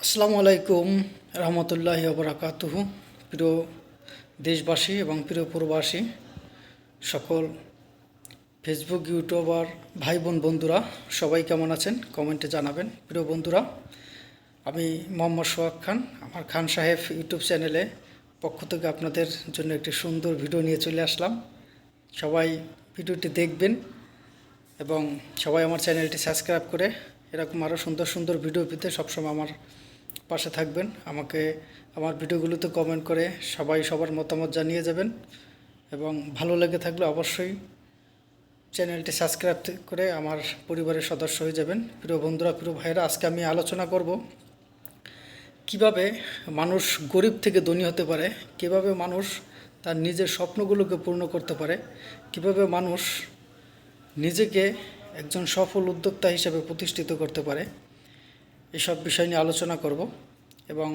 আসসালামু আলাইকুম রহমতুল্লাহ বরাকাতুহু। প্রিয় দেশবাসী এবং প্রিয় প্রবাসী, সকল ফেসবুক ইউটিউবার ভাই বোন বন্ধুরা, সবাই কেমন আছেন? কমেন্টে জানাবেন। প্রিয় বন্ধুরা, আমি মোহাম্মদ সোহাগ খান, আমার খান সাহেব ইউটিউব চ্যানেলে পক্ষ থেকে আপনাদের জন্য একটি সুন্দর ভিডিও নিয়ে চলে আসলাম। সবাই ভিডিওটি দেখবেন এবং সবাই আমার চ্যানেলটি সাবস্ক্রাইব করে এরকম আরও সুন্দর সুন্দর ভিডিও পেতে সবসময় আমার পাশে থাকবেন। আমাকে আমার ভিডিওগুলোতে কমেন্ট করে সবাই সবার মতামত জানিয়ে যাবেন এবং ভালো লেগে থাকলে অবশ্যই চ্যানেলটি সাবস্ক্রাইব করে আমার পরিবারের সদস্য হয়ে যাবেন। প্রিয় বন্ধুরা, প্রিয় ভাইরা আজকে আমি আলোচনা করব কীভাবে মানুষ গরিব থেকে ধনী হতে পারে, কীভাবে মানুষ তার নিজের স্বপ্নগুলোকে পূর্ণ করতে পারে, কীভাবে মানুষ নিজেকে একজন সফল উদ্যোক্তা হিসেবে প্রতিষ্ঠিত করতে পারে। এসব বিষয় নিয়ে আলোচনা করব এবং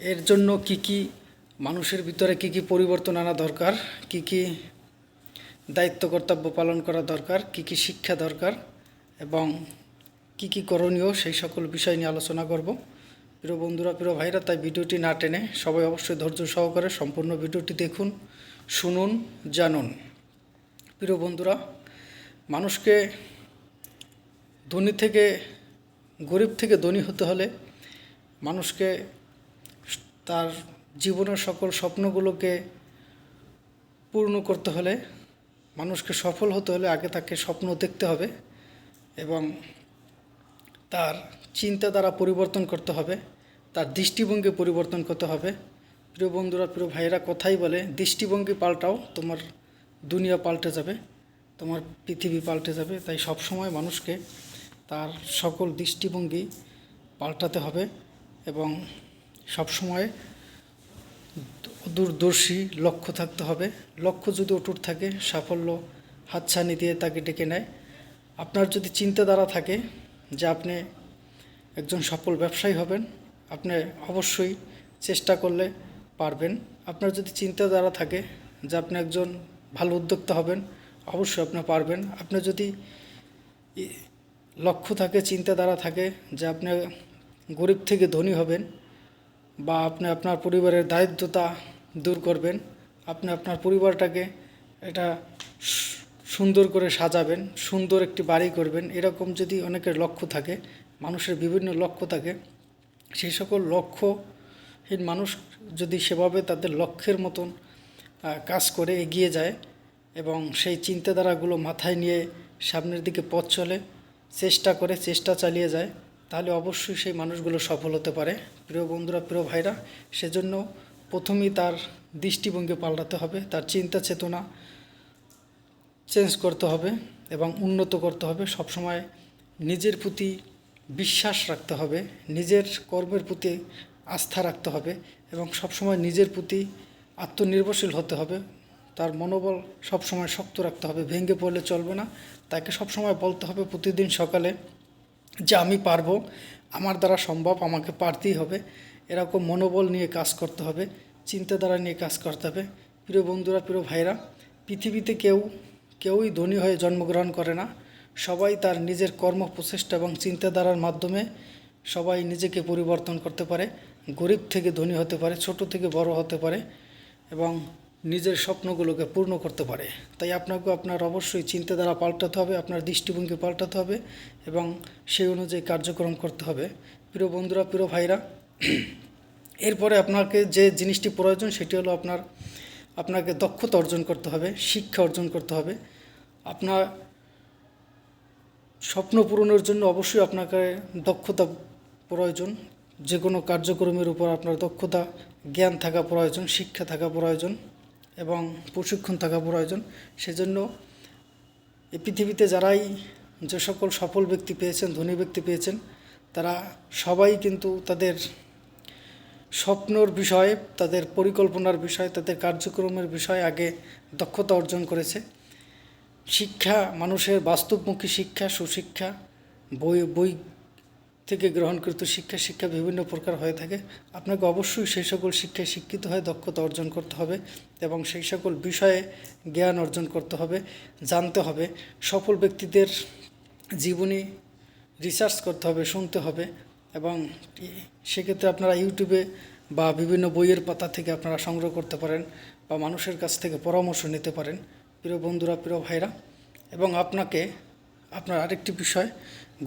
এর জন্য কি কি মানুষের ভিতরে কি কি পরিবর্তন আনা দরকার, কি কি দায়িত্ব কর্তব্য পালন করা দরকার, কি কি শিক্ষা দরকার এবং কি কি করণীয় সেই সকল বিষয় নিয়ে আলোচনা করব। প্রিয় বন্ধুরা, প্রিয় ভাইরা, তাই ভিডিওটি না টেনে সবাই অবশ্যই ধৈর্য সহকারে সম্পূর্ণ ভিডিওটি দেখুন, শুনুন, জানুন। প্রিয় বন্ধুরা, মানুষকে ধনী থেকে গরিব থেকে ধনী হতে হলে মানুষকে তার জীবনের সকল স্বপ্নগুলোকে পূর্ণ করতে হলে, মানুষকে সফল হতে হলে আগে তাকে স্বপ্ন দেখতে হবে এবং তার চিন্তা দ্বারা পরিবর্তন করতে হবে, তার দৃষ্টিভঙ্গি পরিবর্তন করতে হবে। প্রিয় বন্ধুরা, প্রিয় ভাইয়েরা, কথাই বলে, দৃষ্টিভঙ্গি পাল্টাও, তোমার দুনিয়া পাল্টে যাবে, তোমার পৃথিবী পাল্টে যাবে। তাই সব সময় মানুষকে তার সকল দৃষ্টিভঙ্গি পাল্টাতে হবে এবং সব সময় দূরদর্শী লক্ষ্য থাকতে হবে। লক্ষ্য যদি অটুট থাকে, সাফল্য হাতছানি দিয়ে তাকে ডেকে নেয়। আপনার যদি চিন্তাধারা থাকে যে আপনি একজন সফল ব্যবসায়ী হবেন, আপনি অবশ্যই চেষ্টা করলে পারবেন। আপনার যদি চিন্তাধারা থাকে যে আপনি একজন ভালো উদ্যোক্তা হবেন, অবশ্যই আপনি পারবেন। আপনি যদি লক্ষ্য থাকে, চিন্তাধারা থাকে যে আপনি গরিব থেকে ধনী হবেন বা আপনি আপনার পরিবারের দারিদ্রতা দূর করবেন, আপনি আপনার পরিবারটাকে এটা সুন্দর করে সাজাবেন, সুন্দর একটি বাড়ি করবেন, এরকম যদি অনেকের লক্ষ্য থাকে, মানুষের বিভিন্ন লক্ষ্য থাকে, সেই সকল লক্ষ্যহীন মানুষ যদি সেভাবে তাদের লক্ষ্যের মতন কাজ করে এগিয়ে যায় এবং সেই চিন্তাধারাগুলো মাথায় নিয়ে সামনের দিকে পথ চলে চেষ্টা করে চেষ্টা চালিয়ে যায়, তাহলে অবশ্যই সেই মানুষগুলো সফল হতে পারে। প্রিয় বন্ধুরা, প্রিয় ভাইরা, সেজন্য প্রথমেই তার দৃষ্টিভঙ্গি পাল্টাতে হবে, তার চিন্তা চেতনা চেঞ্জ করতে হবে এবং উন্নত করতে হবে। সবসময় নিজের প্রতি বিশ্বাস রাখতে হবে, নিজের কর্মের প্রতি আস্থা রাখতে হবে এবং সবসময় নিজের প্রতি আত্মনির্ভরশীল হতে হবে। তার মনোবল সবসময় শক্ত রাখতে হবে, ভেঙে পড়লে চলবে না। তাকে সবসময় বলতে হবে প্রতিদিন সকালে যে আমি পারব, আমার দ্বারা সম্ভব, আমাকে পারতেই হবে। এরকম মনোবল নিয়ে কাজ করতে হবে, চিন্তাধারা নিয়ে কাজ করতে হবে। প্রিয় বন্ধুরা, প্রিয় ভাইরা পৃথিবীতে কেউ, কেউই ধনী হয়ে জন্মগ্রহণ করে না। সবাই তার নিজের কর্ম, প্রচেষ্টা এবং চিন্তাধারার মাধ্যমে সবাই নিজেকে পরিবর্তন করতে পারে। গরিব থেকে ধনী হতে পারে, ছোট থেকে বড় হতে পারে এবং নিজের স্বপ্নগুলোকে পূর্ণ করতে পারে। তাই আপনাকে আপনার অবশ্যই চিন্তাধারা পাল্টাতে হবে, আপনার দৃষ্টিভঙ্গি পাল্টাতে হবে এবং সেই অনুযায়ী কার্যক্রম করতে হবে। প্রিয় বন্ধুরা, প্রিয় ভাইরা, এরপরে আপনাকে যে জিনিসটি প্রয়োজন সেটি হলো আপনার, আপনাকে দক্ষতা অর্জন করতে হবে, শিক্ষা অর্জন করতে হবে। আপনার স্বপ্ন পূরণের জন্য অবশ্যই আপনাকে দক্ষতা প্রয়োজন যে কোনো কার্যক্রমের উপর আপনার দক্ষতা, জ্ঞান থাকা প্রয়োজন, শিক্ষা থাকা প্রয়োজন। এবং প্রশিক্ষণ থাকা প্রয়োজন। সেজন্য এই পৃথিবীতে যারাই যে সকল সফল ব্যক্তি পেয়েছেন, ধনী ব্যক্তি পেয়েছেন, তারা সবাই কিন্তু তাদের স্বপ্নর বিষয়ে, তাদের পরিকল্পনার বিষয়ে, তাদের কার্যক্রমের বিষয়ে আগে দক্ষতা অর্জন করেছে। শিক্ষা, মানুষের বাস্তবমুখী শিক্ষা, সুশিক্ষা, বই বই থেকে গ্রহণকৃত শিক্ষা শিক্ষা বিভিন্ন প্রকার হয়ে থাকে। আপনাকে অবশ্যই সেই সকল শিক্ষায় শিক্ষিত হয়ে দক্ষতা অর্জন করতে হবে এবং সেই সকল বিষয়ে জ্ঞান অর্জন করতে হবে, জানতে হবে, সফল ব্যক্তিদের জীবনী রিসার্চ করতে হবে, শুনতে হবে এবং সেক্ষেত্রে আপনারা ইউটিউবে বা বিভিন্ন বইয়ের পাতা থেকে আপনারা সংগ্রহ করতে পারেন বা মানুষের কাছ থেকে পরামর্শ নিতে পারেন। প্রিয় বন্ধুরা, প্রিয় ভাইরা, এবং আপনাকে, আপনার আরেকটি বিষয়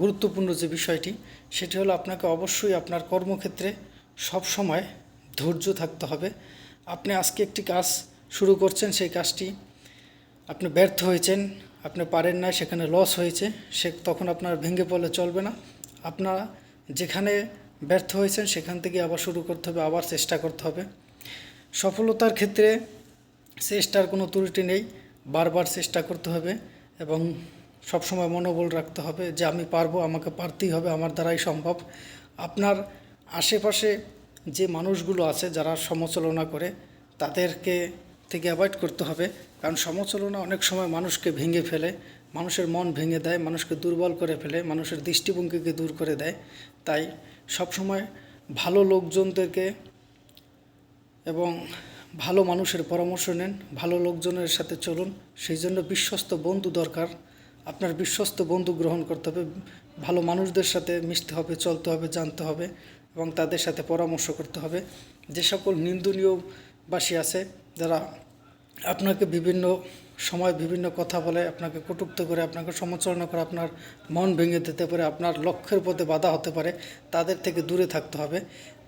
গুরুত্বপূর্ণ যে বিষয়টি, সেটি হলো আপনাকে অবশ্যই আপনার কর্মক্ষেত্রে সব সময় ধৈর্য থাকতে হবে। আপনি আজকে একটি কাজ শুরু করছেন, সেই কাজটি আপনি ব্যর্থ হয়েছেন, আপনি পারেন না সেখানে লস হয়েছে, সে তখন আপনার ভেঙে পড়লে চলবে না। আপনারা যেখানে ব্যর্থ হয়েছেন, সেখান থেকে আবার শুরু করতে হবে, আবার চেষ্টা করতে হবে। সফলতার ক্ষেত্রে চেষ্টার কোনো ত্রুটি নেই, বারবার চেষ্টা করতে হবে এবং সবসময় মনোবল রাখতে হবে যে আমি পারব, আমাকে পারতেই হবে, আমার দ্বারাই সম্ভব। আপনার আশেপাশে যে মানুষগুলো আছে যারা সমচলনা করে, তাদেরকে থেকে অ্যাভয়েড করতে হবে। কারণ সমচলনা অনেক সময় মানুষকে ভেঙে ফেলে, মানুষের মন ভেঙে দেয়, মানুষকে দুর্বল করে ফেলে, মানুষের দৃষ্টিভঙ্গিকে দূর করে দেয়। তাই সবসময় ভালো লোকজনদেরকে এবং ভালো মানুষের পরামর্শ নেন, ভালো লোকজনের সাথে চলুন। সেই জন্য বিশ্বস্ত বন্ধু দরকার। আপনার বিশ্বস্ত বন্ধু গ্রহণ করতে হবে, ভালো মানুষদের সাথে মিশতে হবে, চলতে হবে, জানতে হবে এবং তাদের সাথে পরামর্শ করতে হবে। যে সকল নিন্দনীয়বাসী আছে, যারা আপনাকে বিভিন্ন সময় বিভিন্ন কথা বলে, আপনাকে কটুক্ত করে, আপনাকে সমালোচনা করে, আপনার মন ভেঙে দিতে পারে, আপনার লক্ষ্যের পথে বাধা হতে পারে, তাদের থেকে দূরে থাকতে হবে।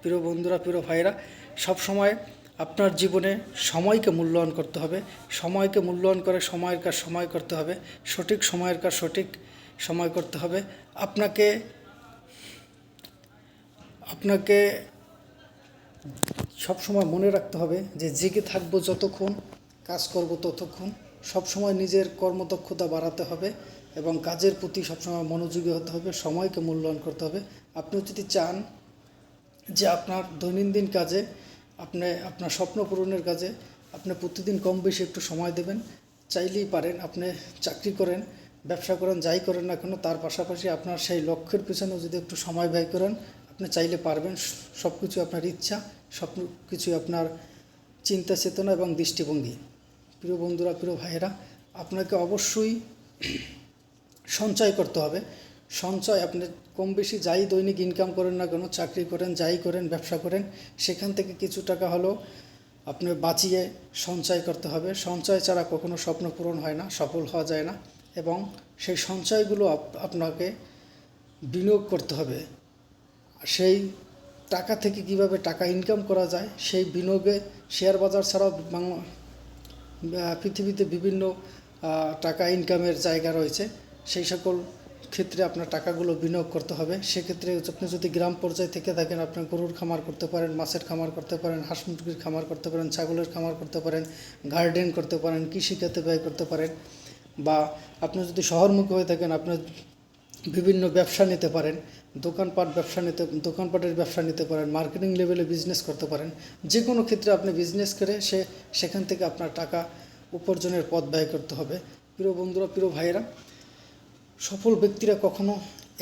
প্রিয় বন্ধুরা, প্রিয় ভাইরা সব সময় আপনার জীবনে সময়কে মূল্যায়ন করতে হবে। সময়কে মূল্যায়ন করে সময়ের কাজ সময় করতে হবে। সঠিক সময়ের কাজ সঠিক সময় করতে হবে। আপনাকে আপনাকে সবসময় মনে রাখতে হবে যে জেগে থাকব যতক্ষণ, কাজ করব ততক্ষণ। সবসময় নিজের কর্মদক্ষতা বাড়াতে হবে এবং কাজের প্রতি সবসময় মনোযোগী হতে হবে, সময়কে মূল্যায়ন করতে হবে। আপনি যদি চান যে আপনার দৈনন্দিন কাজে আপনি আপনার স্বপ্ন পূরণের কাজে আপনি প্রতিদিন কম বেশি একটু সময় দেবেন। চাইলেই পারেন আপনি চাকরি করেন, ব্যবসা করেন, যাই করেন না কেন, তার পাশাপাশি আপনার সেই লক্ষ্যের পিছনে যদি একটু সময় ব্যয় করেন, আপনি চাইলে পারবেন সব কিছু আপনার ইচ্ছা সব কিছু আপনার চিন্তা চেতনা এবং দৃষ্টিভঙ্গি। প্রিয় বন্ধুরা, প্রিয় ভাইয়েরা, আপনাকে অবশ্যই সঞ্চয় করতে হবে। সঞ্চয়, আপনি কম বেশি যাই দৈনিক ইনকাম করেন না কেন, চাকরি করেন, যাই করেন, ব্যবসা করেন, সেখান থেকে কিছু টাকা হলেও আপনি বাঁচিয়ে সঞ্চয় করতে হবে। সঞ্চয় ছাড়া কখনো স্বপ্ন পূরণ হয় না, সফল হওয়া যায় না এবং সেই সঞ্চয়গুলো আপ- আপনাকে বিনিয়োগ করতে হবে। সেই টাকা থেকে কীভাবে টাকা ইনকাম করা যায়, সেই বিনিয়োগে শেয়ার বাজার ছাড়াও বাংলা পৃথিবীতে বিভিন্ন টাকা ইনকামের জায়গা রয়েছে। সেই সকল ক্ষেত্রে আপনার টাকাগুলো বিনিয়োগ করতে হবে। সেক্ষেত্রে আপনি যদি গ্রাম পর্যায়ে থেকে থাকেন, আপনি গরুর খামার করতে পারেন, মাছের খামার করতে পারেন, হাঁস মুরগির খামার করতে পারেন, ছাগলের খামার করতে পারেন, গার্ডেন করতে পারেন, কৃষিখাতে ব্যয় করতে পারেন বা আপনি যদি শহরমুখী হয়ে থাকেন আপনার বিভিন্ন ব্যবসা নিতে পারেন, দোকানপাট ব্যবসা নিতে, দোকানপাটের ব্যবসা নিতে পারেন মার্কেটিং লেভেলে বিজনেস করতে পারেন। যে কোনো ক্ষেত্রে আপনি বিজনেস করে সে, সেখান থেকে আপনার টাকা উপার্জনের পথ ব্যয় করতে হবে। প্রিয় বন্ধুরা, প্রিয় ভাইয়েরা সফল ব্যক্তিরা কখনো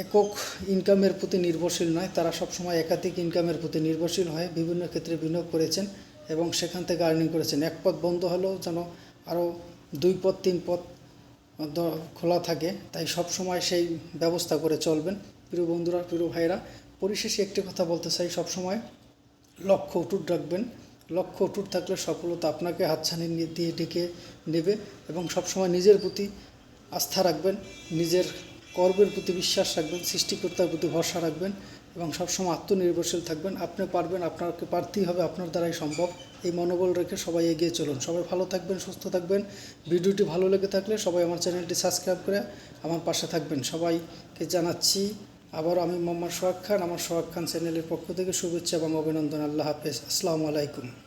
একক ইনকামের প্রতি নির্ভরশীল নয়। তারা সবসময় একাধিক ইনকামের প্রতি নির্ভরশীল হয়ে বিভিন্ন ক্ষেত্রে বিনিয়োগ করেছেন এবং সেখান থেকে আর্নিং করেছেন। এক পথ বন্ধ হলেও যেন আরও দুই পথ, তিন পথ খোলা থাকে, তাই সব সময় সেই ব্যবস্থা করে চলবেন। প্রিয় বন্ধুরা, প্রিয় ভাইরা পরিশেষে একটি কথা বলতে চাই। সব সময় লক্ষ্য অটুট রাখবেন। লক্ষ্য অটুট থাকলে সফলতা আপনাকে হাতছানি দিয়ে ডেকে নেবে এবং সবসময় নিজের প্রতি আস্থা রাখবেন, নিজের কর্মের প্রতি বিশ্বাস রাখবেন, সৃষ্টিকর্তার প্রতি ভরসা রাখবেন এবং সবসময় আত্মনির্ভরশীল থাকবেন। আপনি পারবেন, আপনাকে পারতেই হবে, আপনার দ্বারাই সম্ভব। এই মনোবল রেখে সবাই এগিয়ে চলুন। সবাই ভালো থাকবেন, সুস্থ থাকবেন। ভিডিওটি ভালো লেগে থাকলে সবাই আমার চ্যানেলটি সাবস্ক্রাইব করে আমার পাশে থাকবেন। সবাইকে জানাচ্ছি আবার আমি মোহাম্মদ সোহাগ খান, আমার সোহাগ খান চ্যানেলের পক্ষ থেকে শুভেচ্ছা এবং অভিনন্দন। আল্লাহ হাফেজ। আসসালামু আলাইকুম।